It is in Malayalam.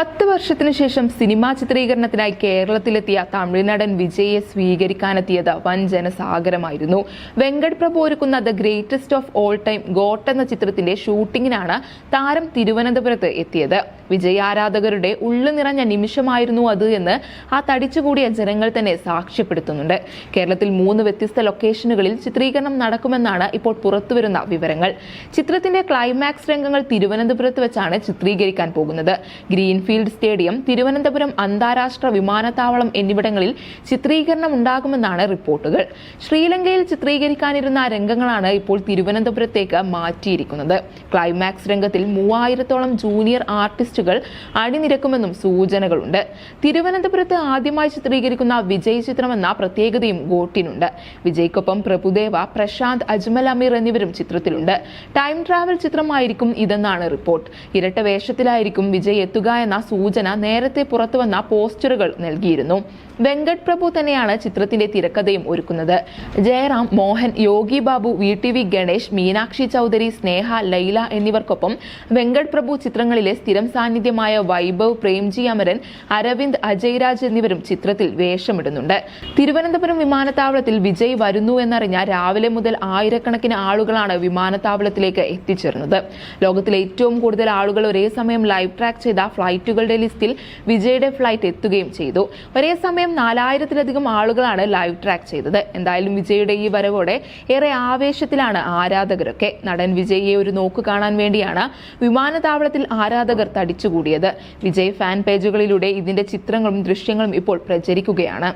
പത്ത് വർഷത്തിനു ശേഷം സിനിമാ ചിത്രീകരണത്തിനായി കേരളത്തിലെത്തിയ തമിഴ്നടൻ വിജയെ സ്വീകരിക്കാനെത്തിയത് വൻ ജനസാഗരമായിരുന്നു. വെങ്കട് പ്രഭു ഒരുക്കുന്ന the greatest of all time GOAT എന്ന ചിത്രത്തിന്റെ ഷൂട്ടിങ്ങിനാണ് താരം തിരുവനന്തപുരത്ത് എത്തിയത്. വിജയ് ആരാധകരുടെ ഉള്ളു നിറഞ്ഞ നിമിഷമായിരുന്നു അത് എന്ന് ആ തടിച്ചുകൂടിയ ജനങ്ങൾ തന്നെ സാക്ഷ്യപ്പെടുത്തുന്നുണ്ട്. കേരളത്തിൽ മൂന്ന് വ്യത്യസ്ത ലൊക്കേഷനുകളിൽ ചിത്രീകരണം നടക്കുമെന്നാണ് ഇപ്പോൾ പുറത്തുവരുന്ന വിവരങ്ങൾ. ചിത്രത്തിന്റെ ക്ലൈമാക്സ് രംഗങ്ങൾ തിരുവനന്തപുരത്ത് വെച്ചാണ് ചിത്രീകരിക്കാൻ പോകുന്നത്. ഗ്രീൻഫീൽഡ് സ്റ്റേഡിയം തിരുവനന്തപുരം അന്താരാഷ്ട്ര വിമാനത്താവളം എന്നിവിടങ്ങളിൽ ചിത്രീകരണം ഉണ്ടാകുമെന്നാണ് റിപ്പോർട്ടുകൾ. ശ്രീലങ്കയിൽ ചിത്രീകരിക്കാനിരുന്ന രംഗങ്ങളാണ് ഇപ്പോൾ തിരുവനന്തപുരത്തേക്ക് മാറ്റിയിരിക്കുന്നത്. ക്ലൈമാക്സ് രംഗത്തിൽ മൂവായിരത്തോളം ജൂനിയർ ആർട്ടിസ്റ്റുകൾ അണിനിരക്കുമെന്നും സൂചനകളുണ്ട്. തിരുവനന്തപുരത്ത് ആദ്യമായി ചിത്രീകരിക്കുന്ന വിജയ് ചിത്രമെന്ന പ്രത്യേകതയും ഗോട്ടിനുണ്ട് വിജയ്ക്കൊപ്പം പ്രഭുദേവ പ്രശാന്ത് അജ്മൽ അമീർ എന്നിവരും ചിത്രത്തിലുണ്ട്. ടൈം ട്രാവൽ ചിത്രമായിരിക്കും ഇതെന്നാണ് റിപ്പോർട്ട്. ഇരട്ട വേഷത്തിലായിരിക്കും വിജയ് എത്തുക എന്ന സൂചന നേരത്തെ പുറത്തുവന്ന പോസ്റ്ററുകൾ നൽകിയിരുന്നു. വെങ്കട് പ്രഭു തന്നെയാണ് ചിത്രത്തിന്റെ തിരക്കഥയും ഒരുക്കുന്നത്. Jayaram Mohan Yogi Babu V T V Ganesh Meenakshi Chaudhary Sneha Laila എന്നിവർക്കൊപ്പം വെങ്കട് പ്രഭു ചിത്രങ്ങളിലെ സ്ഥിരം സാന്നിധ്യമായ വൈഭവ് പ്രേംജി അമരൻ അരവിന്ദ് അജയ്രാജ് എന്നിവരും ചിത്രത്തിൽ വേഷമിടുന്നുണ്ട്. തിരുവനന്തപുരം വിമാനത്താവളത്തിൽ വിജയ് വരുന്നു എന്നറിഞ്ഞ രാവിലെ മുതൽ ആയിരക്കണക്കിന് ആളുകളാണ് വിമാനത്താവളത്തിലേക്ക് എത്തിച്ചേർന്നത്. ലോകത്തിലെ ഏറ്റവും കൂടുതൽ ആളുകൾ ഒരേ സമയം ലൈവ് ട്രാക്ക് ചെയ്ത ഫ്ലൈറ്റുകളുടെ ലിസ്റ്റിൽ വിജയുടെ ഫ്ലൈറ്റ് എത്തുകയും ചെയ്തു. ഒരേ സമയം നാലായിരത്തിലധികം ആളുകളാണ് ലൈവ് ട്രാക്ക് ചെയ്തത്. എന്തായാലും വിജയുടെ ഈ വരവോടെ ഏറെ ആവേശത്തിലാണ് ആരാധകരൊക്കെ. നടൻ വിജയിയെ ഒരു നോക്ക് കാണാൻ വേണ്ടിയാണ് വിമാനത്താവളത്തിൽ ആരാധകർ തടിച്ചുകൂടിയത് വിജയ് ഫാൻ പേജുകളിലൂടെ ഇതിന്റെ ചിത്രങ്ങളും ദൃശ്യങ്ങളും ഇപ്പോൾ പ്രചരിക്കുകയാണ്.